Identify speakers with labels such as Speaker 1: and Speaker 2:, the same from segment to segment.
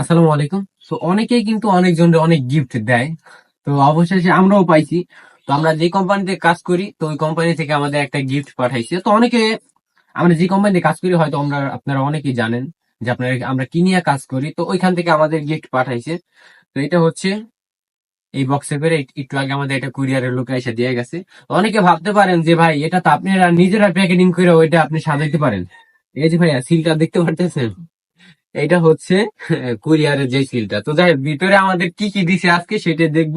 Speaker 1: আসসালামু আলাইকুম। তো অনেকেই কিন্তু অনেকজন অনেক গিফট দেয়। তো অবশেষে আমরাও পাইছি। তো আমরা যে কোম্পানিতে কাজ করি, তো ওই কোম্পানি থেকে আমাদের একটা গিফট পাঠাইছে। তো অনেকে, আমরা যে কোম্পানিতে কাজ করি, হয়তো আমরা, আপনারা অনেকেই জানেন যে আপনারা আমরা কি কাজ করি। তো ওইখান থেকে আমাদের গিফট পাঠাইছে। তো এটা হচ্ছে, এই বক্সে করে একটু আগে আমাদের এটা কুরিয়ারের লোকে এসে দিয়ে গেছে। অনেকে ভাবতে পারেন যে, ভাই, এটা তো আপনারা নিজেরা প্যাকেটিং করে ওইটা আপনি সাজাইতে পারেন। এই যে ভাইয়া সিলটা দেখতে পারতেছেন? এটা হচ্ছে কুরিয়ারের যে সিলটা। তো যাই ভিতরে আমাদের কি কি দিছে আজকে সেটা দেখব।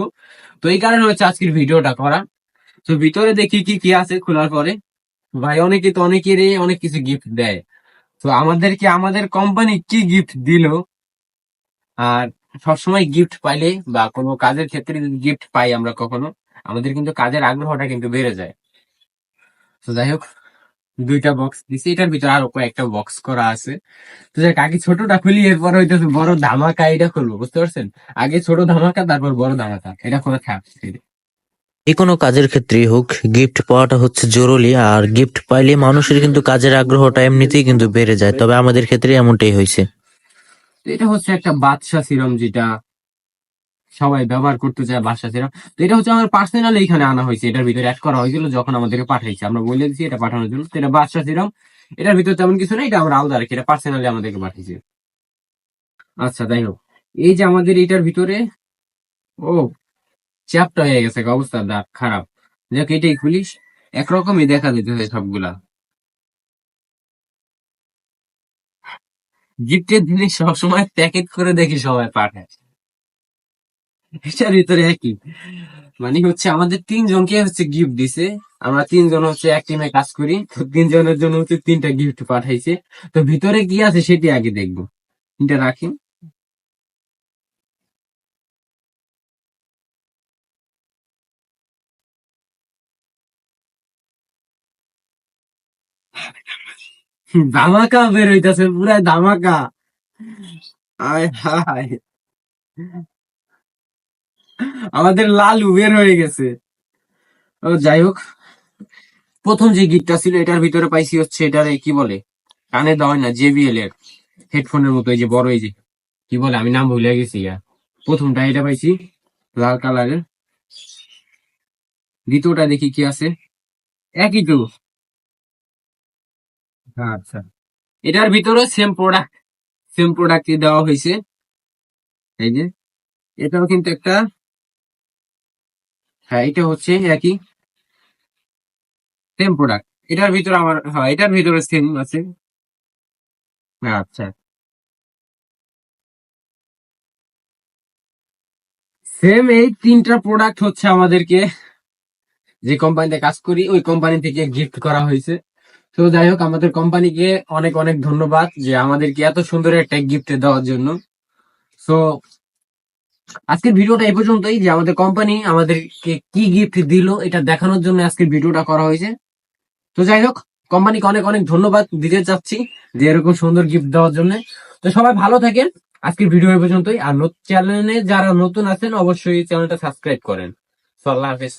Speaker 1: তো এই কারণে হচ্ছে আজকের ভিডিওটা করা। তো ভিতরে দেখি কি কি আছে খোলার পরে। ভাই, অনেকে তো অনেকেরই অনেক কিছু গিফট দেয়। তো আমাদেরকে, আমাদের কোম্পানি কি গিফট দিল? আর সবসময় গিফট পাইলে বা কোনো কাজের ক্ষেত্রে গিফট পাই আমরা কখনো, আমাদের কিন্তু কাজের আগ্রহটা কিন্তু বেড়ে যায়। তো যাই হোক দুইটা বক্স দিছি। এটার ভিতরে আরও কয়েকটা বক্স করা আছে। তো যাক আগে ছোটটা খুলি এরপর হইতেছে বড় ধামাকা এটা খুলবো বুঝতে পারছেন? আগে ছোট ধামাকা তারপর বড় ধামাকা। এটা খোলা থাক
Speaker 2: যে কোনো কাজের ক্ষেত্রেই হোক গিফট পাওয়াটা হচ্ছে জরুরি আর গিফট পাইলে মানুষের কিন্তু কাজের আগ্রহটা এমনিতেই কিন্তু বেড়ে যায়। তবে আমাদের ক্ষেত্রে এমনটাই হয়েছে।
Speaker 1: তো এটা হচ্ছে একটা বাদশা সিরাম যেটা সবাই ব্যবহার করতে চায় বাদশা সিরাম তো এটা হচ্ছে আমার পার্সোনালি এখানে আনা হয়েছে, এটার ভিতরে অ্যাড করা হয়েছিল যখন আমাদেরকে পাঠাইছে। আমরা বলে দিচ্ছি এটা পাঠানোর জন্য। তো এটা বাদশা সিরাম এটার ভিতরে তেমন কিছু নেই, এটা আমরা আলাদা রাখি এটা পার্সোনালি আমাদেরকে পাঠিয়েছে। আচ্ছা যাই হোক। এই যে আমাদের এটার ভিতরে, ও, চ্যাপটা হয়ে গেছে অবস্থা দাঁত খারাপ। দেখ এটাই খুলিস একরকমই দেখা যেতেছে সবগুলা। গিফটের জিনিস সবসময় প্যাকেট করে দেখি সবাই পাঠায়। এটার ভিতরে একই। মানে হচ্ছে আমাদের তিনজনকে হচ্ছে গিফট দিছে। আমরা তিনজন হচ্ছে এক টিমে কাজ করি। তো তিনজনের জন্য হচ্ছে তিনটা গিফট পাঠাইছে। তো ভিতরে কি আছে সেটি আগে দেখব। তিনটা রাখি। ধামাকা বের হইতাছে পুরা ধামাকা। আয় হায়। আমাদের লালু বের হয়ে গেছে। ও, যাই হোক। প্রথম যে গিটটা ছিল, এটার ভিতরে পাইছি হচ্ছে এটার কি বলে? কানে দেওয়া হয় না জেবিএল এর হেডফোনের মতো, এই যে বড়, এই যে কি বলে, আমি নাম ভুলে গেছি ইয়া প্রথমটা এটা পাইছি, লাল কালারের। দ্বিতীয়টা দেখি কি আছে। একই তো। আচ্ছা। এটার ভিতরে সেম প্রোডাক্ট সেম প্রোডাক্ট দেওয়া হয়েছে। এই যে। এটাও কিন্তু একটা হ্যাঁ এটা হচ্ছে একই সেম প্রোডাক্ট এটার ভিতরে আমার হ্যাঁ এটার ভিতরে সেম আছে। আচ্ছা। সেম এই তিনটা প্রোডাক্ট হচ্ছে আমাদেরকে যে কোম্পানিতে কাজ করি, ওই কোম্পানি থেকে গিফট করা হয়েছে। তো যাই হোক, আমাদের কোম্পানিকে অনেক অনেক ধন্যবাদ যে আমাদেরকে এত সুন্দর একটা গিফট দেওয়ার জন্য। সো আজকের ভিডিওটা এই পর্যন্তই, যে আমাদের কোম্পানি আমাদেরকে কি গিফট দিল এটা দেখানোর জন্য আজকের ভিডিওটা করা হয়েছে। তো যাই হোক কোম্পানিকে অনেক অনেক ধন্যবাদ দিতে চাচ্ছি যে এরকম সুন্দর গিফট দেওয়ার জন্য। তো সবাই ভালো থাকেন, আজকের ভিডিও এই পর্যন্তই। আর চ্যানেলে যারা নতুন আছেন, অবশ্যই চ্যানেলটা সাবস্ক্রাইব করেন। সো আল্লাহ হাফেজ।